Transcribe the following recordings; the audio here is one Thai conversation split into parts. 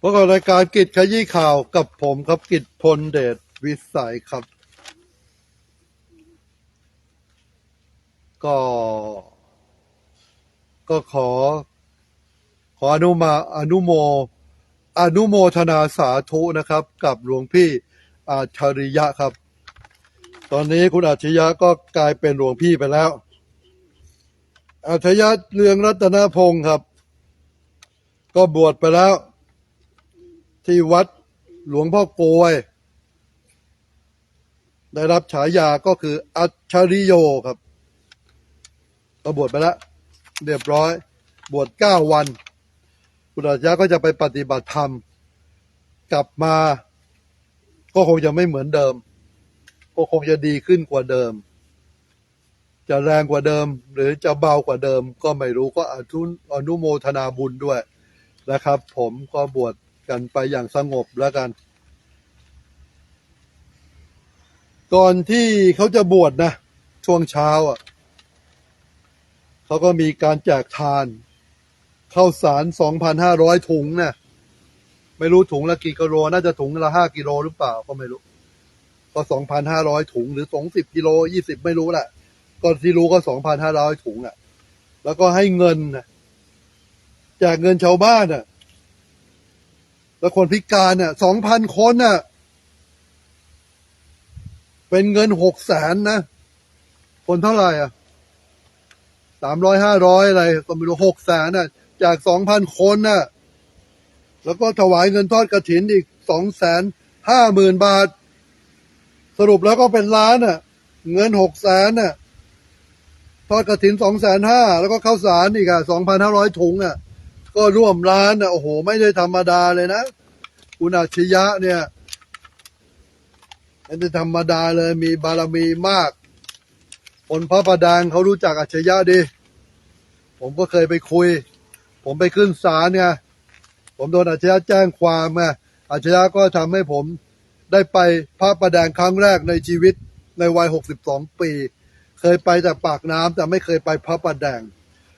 พบกับรายการกิจขยี้ข่าวกับผมครับกิจพลเดชวิสัยครับ ก็ ก็ขอ ขออนุมาอนุโม อนุโมทนาสาธุนะครับ กับหลวงพี่อาชริยะครับ ตอนนี้คุณอาชริยะก็กลายเป็นหลวงพี่ไปแล้ว อาชริยะเรืองรัตนพงศ์ครับ ก็บวชไปแล้ว ที่วัดหลวงพ่อโกย ได้รับฉายาก็คือ อัจฉริโยครับก็บวชไปแล้วเรียบร้อย บวชเก้าวันคุณอาชญาก็จะไปปฏิบัติธรรม กลับมา ก็คงจะไม่เหมือนเดิม ก็คงจะดีขึ้นกว่าเดิม จะแรงกว่าเดิม หรือจะเบากว่าเดิม ก็ไม่รู้ก็อนุอนุโมทนาบุญด้วยนะครับ ผมก็บวช กันไปอย่างสงบแล้วกัน ก่อนที่เขาจะบวชนะ ช่วงเช้าอะเขาก็มีการแจกทานข้าวสาร 2,500 ถุงนะไม่รู้ถุงละกี่กิโล น่าจะถุงละห้ากิโลหรือเปล่าก็ไม่รู้ ก็2,500ถุง หรือ20กิโล20ไม่รู้แหละก็ที่รู้ก็2,500ถุงอะ แล้วก็ให้เงินนะแจกเงินชาวบ้านอะ แล้วคนพิการเนี่ยสองพันคนน่ะ เป็นเงินหกแสนนะ คนเท่าไหร่อะสามร้อยห้าร้อยอะไร ก็ไม่รู้หกแสนน่ะ จากสองพันคนน่ะ แล้วก็ถวายเงินทอดกระถินอีกสองแสนห้าหมื่นบาท สรุปแล้วก็เป็นล้านน่ะ เงินหกแสนน่ะ ทอดกระถินสองแสนห้า แล้วก็ข้าวสารอีกอะสองพันห้าร้อยถุงอะ ก็ร่วมล้านนะโอ้โห ไม่ได้ธรรมดาเลยนะคุณอาชยะเนี่ยไม่ได้ธรรมดาเลยมีบารมีมาก คนพระประดางเขารู้จักอาชยะดี ผมก็เคยไปคุย ผมไปขึ้นศาลไงผมโดนอาชยะแจ้งความไงอาชยะก็ทำให้ผมได้ไปพระประแดงครั้งแรกในชีวิตในวัย 62 ปี เคยไปแต่ปากน้ำแต่ไม่เคยไปพระประแดง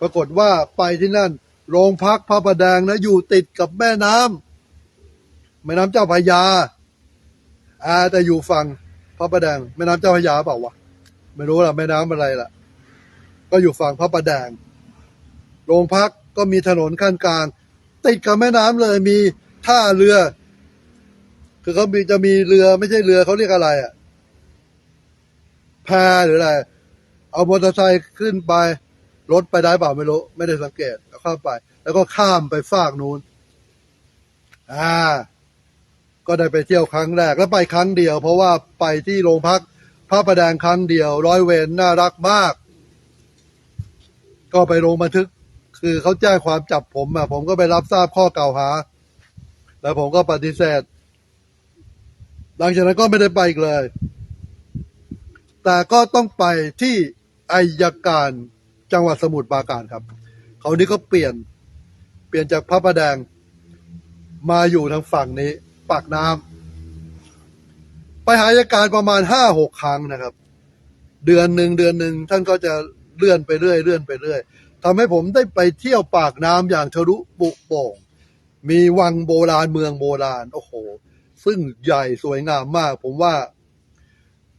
ปรากฏว่าไปที่นั่น โรงพักพระประแดงนะอยู่ติดกับแม่น้ำแม่น้ำเจ้าพระยาอาแต่อยู่ฝั่งพระประแดง แม่น้ำเจ้าพระยาเปล่าวะไม่รู้ละแม่น้ำอะไรล่ะ ก็อยู่ฝั่งพระประแดง โรงพักก็มีถนนขั้นกลาง ติดกับแม่น้ำเลยมีท่าเรือ คือเขามีจะมีเรือไม่ใช่เรือเขาเรียกอะไรอะแพหรืออะไร เอามอเตอร์ไซค์ขึ้นไป รถไปได้เปล่าไม่รู้ ไม่ได้สังเกตแล้วเข้าไป แล้วก็ข้ามไปฟากนู้น อ่า ก็ได้ไปเที่ยวครั้งแรก แล้วไปครั้งเดียว เพราะว่าไปที่โรงพักพระประแดงครั้งเดียว ร้อยเวรน่ารักมาก ก็ไปลงบันทึก คือเขาแจ้งความจับผมอะผมก็ไปรับทราบข้อกล่าวหา แล้วผมก็ปฏิเสธ หลังจากนั้นก็ไม่ได้ไปอีกเลย แต่ก็ต้องไปที่อายการ จังหวัดสมุทรปราการครับเขาวนี้ก็เปลี่ยนเปลี่ยนจากพระประแดงมาอยู่ทางฝั่งนี้ปากน้ำไปหาอายการประมาณห้าหกครั้งนะครับ เดือนหนึ่งเดือนหนึ่งท่านก็จะเลื่อนไปเรื่อยเลื่อนไปเรื่อยทำให้ผมได้ไปเที่ยวปากน้ำอย่างทะลุปุโป่ง มีวังโบราณเมืองโบราณ โอ้โห ซึ่งใหญ่สวยงามมาก ผมว่า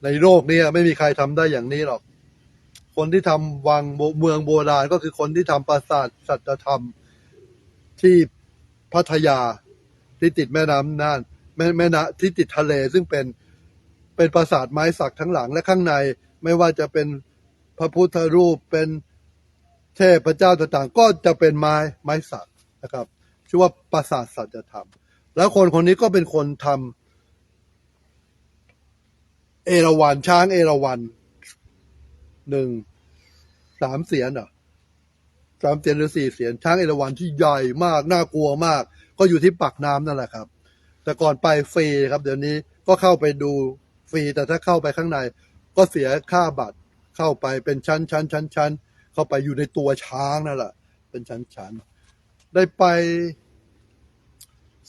ในโลกนี้ไม่มีใครทำได้อย่างนี้หรอก คนที่ทำวังเมืองโบราณ ก็คือคนที่ทำปราสาทสัจธรรมที่พัทยาที่ติดแม่น้ำน่านแม่แม่น้ำที่ติดทะเลซึ่งเป็นเป็นปราสาทไม้สักทั้งหลังและข้างในไม่ว่าจะเป็นพระพุทธรูปเป็นเทพเจ้าต่างๆ ก็จะเป็นไม้ไม้สักนะครับชื่อว่าปราสาทสัจธรรม แล้วคนคนนี้ก็เป็นคนทำเอราวัณช้างเอราวัณ หนึ่งสามเสียนเหรอสามเสียนหรือสี่เสียนช้างเอราวัณที่ใหญ่มากน่ากลัวมาก ก็อยู่ที่ปากน้ำนั่นแหละครับ แต่ก่อนไปฟรีครับ เดี๋ยวนี้ก็เข้าไปดูฟรี แต่ถ้าเข้าไปข้างใน ก็เสียค่าบัตรเข้าไปเป็นชั้นชั้นชั้นชั้นเข้าไปอยู่ในตัวช้างนั่นแหละเป็นชั้นชั้นได้ไป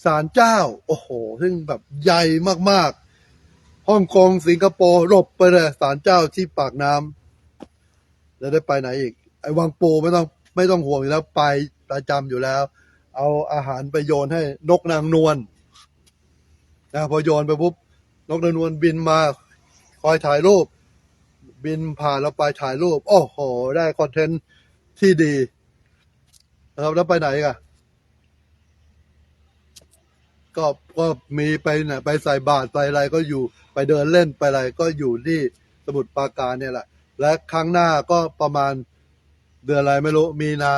ศาลเจ้า โอ้โห ซึ่งแบบใหญ่มากๆฮ่องกงสิงคโปร์หลบไปเลยศาลเจ้าที่ปากน้ำ แล้วได้ไปไหนอีก ไอ้วังปูไม่ต้องไม่ต้องห่วงอยู่แล้วไปประจำอยู่แล้ว เอาอาหารไปโยนให้นกนางนวลนะพอโยนไปปุ๊บนกนางนวลบินมาคอยถ่ายรูป บินผ่านเราไปถ่ายรูป โอ้โห ได้คอนเทนต์ที่ดีนะครับแล้วไปไหนกันก็ก็มีไปเนี่ยไปใส่บาตรไปอะไรก็อยู่ไปเดินเล่นไปอะไรก็อยู่ที่สมุทรปราการเนี่ยแหละ และครั้งหน้าก็ประมาณเดือนอะไรไม่รู้ มีนา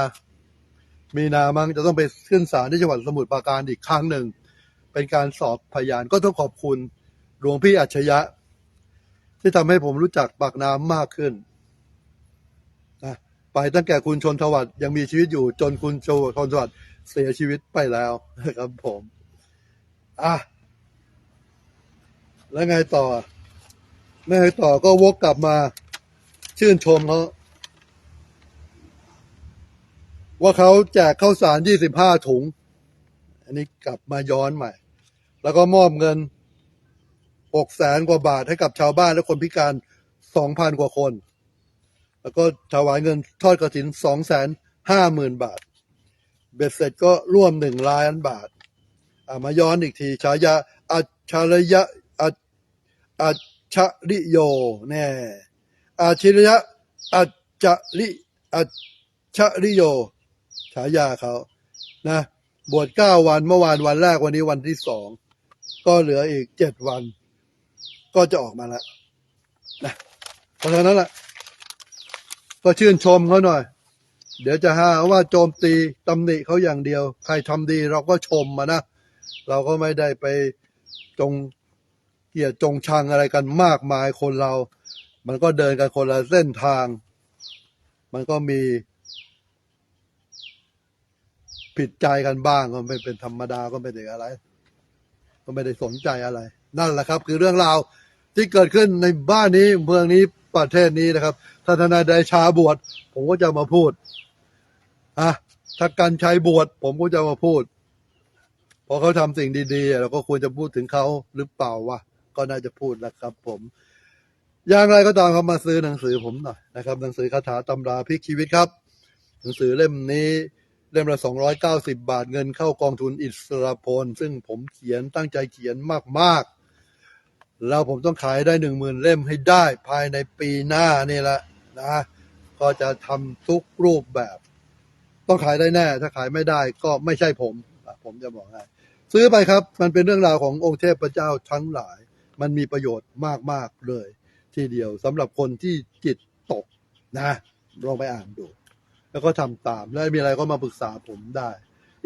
มีนามั้งจะต้องไปขึ้นศาลที่จังหวัดสมุทรปราการอีกครั้งหนึ่ง เป็นการสอบพยานก็ต้องขอบคุณหลวงพี่อัจฉริยะ ที่ทำให้ผมรู้จักปากน้ำมากขึ้นนะไปตั้งแต่คุณชนทวัตยังมีชีวิตอยู่จนคุณโชชนทวัตเสียชีวิตไปแล้วนะครับผมอะแล้วไงต่อไม่ไงต่อก็วกกลับมา ชื่นชมเขาว่าเขาแจกข้าวสาร 25 ถุง อันนี้กลับมาย้อนใหม่ แล้วก็มอบเงิน 6 แสนกว่าบาทให้กับชาวบ้านและคนพิการ 2,000 กว่าคน แล้วก็ถวายเงินทอดกระถิน2 5 0 0 0 0บาท เบ็ดเสร็จก็ร่วม1ล้านบาทอ่ามาย้อนอีกที ฉายาอัจฉริยะอัจอัจฉริโย แน่ อัจฉริยะอัจฉริอัจฉริโย ฉายาเขานะ บวชเก้าวันเมื่อวานวันแรกวันนี้วันที่สองก็เหลืออีกเจ็ดวัน ก็จะออกมาแล้วนะเพราะฉะนั้นแหละก็ชื่นชมเขาหน่อย เดี๋ยวจะหาว่าโจมตีตำหนิเขาอย่างเดียว ใครทำดีเราก็ชมมานะ เราก็ไม่ได้ไปจงเกียดจงชังอะไรกันมากมายคนเรา มันก็เดินกันคนละเส้นทาง มันก็มี ผิดใจกันบ้างก็ไม่เป็นธรรมดาก็ไม่ได้อะไร ก็ไม่ได้สนใจอะไร นั่นแหละครับ คือเรื่องราวที่เกิดขึ้นในบ้านนี้เมืองนี้ประเทศนี้นะครับถ้าทนายไดชาบวชผมก็จะมาพูดอะถ้ากันชัยบวชผมก็จะมาพูดพอเขาทำสิ่งดีๆเราก็ควรจะพูดถึงเขาหรือเปล่าวะก็น่าจะพูดนะครับผม อย่างไรก็ตามเขามาซื้อหนังสือผมหน่อยนะครับหนังสือคาถาตำราพลิกชีวิตครับ หนังสือเล่มนี้เล่มละ290 บาทเงินเข้ากองทุนอิสระพล ซึ่งผมเขียนตั้งใจเขียนมากๆ แล้วผมต้องขายได้หนึ่งหมื่นเล่มให้ได้ภายในปีหน้านี่แหละนะก็จะทำทุกรูปแบบ ต้องขายได้แน่ ถ้าขายไม่ได้ก็ไม่ใช่ผม ผมจะบอกให้ซื้อไปครับ มันเป็นเรื่องราวขององค์เทพเจ้าทั้งหลาย มันมีประโยชน์มาก ๆ เลย ทีเดียวสำหรับคนที่จิตตกนะลองไปอ่านดู แล้วก็ทำตาม แล้วมีอะไรก็มาปรึกษาผมได้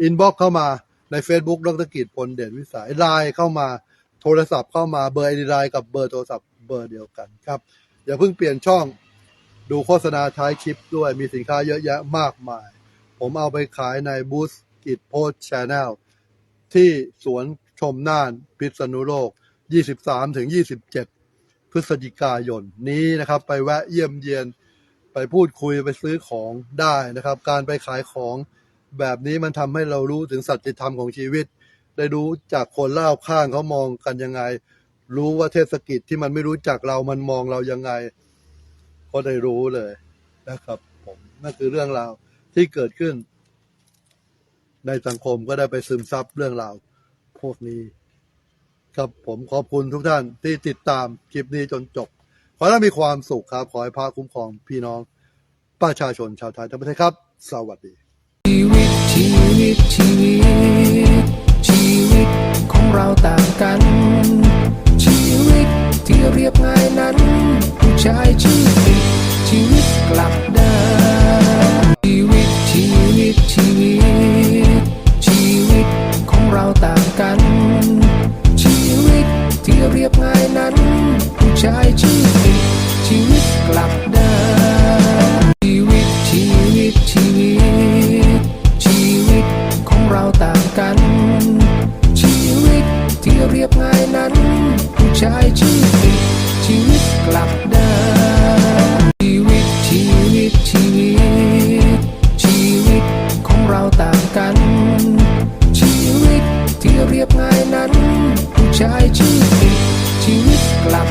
อินบ็อกเข้ามาใน Facebook ดรกิจพลเด่นวิสัยไลน์เข้ามาโทรศัพท์เข้ามาเบอร์ไอดีไลน์กับเบอร์โทรศัพท์เบอร์เดียวกันครับ อย่าเพิ่งเปลี่ยนช่องดูโฆษณาท้ายคลิปด้วยมีสินค้าเยอะแยะมากมาย ผมเอาไปขายในบูธกิจโพสชแนลที่สวนชมน่านพิษณุโลก 23ถึง27 พฤศจิกายนนี้นะครับ ไปแวะเยี่ยมเยียนไปพูดคุยไปซื้อของได้นะครับ การไปขายของแบบนี้มันทำให้เรารู้ถึงสัจธรรมของชีวิต ได้รู้จากคนเล่าข้างเขามองกันยังไง รู้ว่าเทศกิจที่มันไม่รู้จักเรามันมองเรายังไง ก็ได้รู้เลยนะครับ ผมนั่นคือเรื่องราวที่เกิดขึ้น ในสังคมก็ได้ไปซึมซับเรื่องราวพวกนี้ ครับผมขอบคุณทุกท่านที่ติดตามคลิปนี้จนจบ ขอให้มีความสุขครับ ขอให้พระคุ้มครองพี่น้องประชาชนชาวไทยทั้งประเทศครับ สวัสดี ชีวิตชีวิตชีวิต ชีวิตของเราต่างกัน ชีวิตที่เรียบง่ายนั้น ผู้ชายชื่อผิดชีวิตกลับได้ชี กัน ชีวิตที่เรียบง่ายนั้น ผู้ชายชื่อติดชีวิตกลับ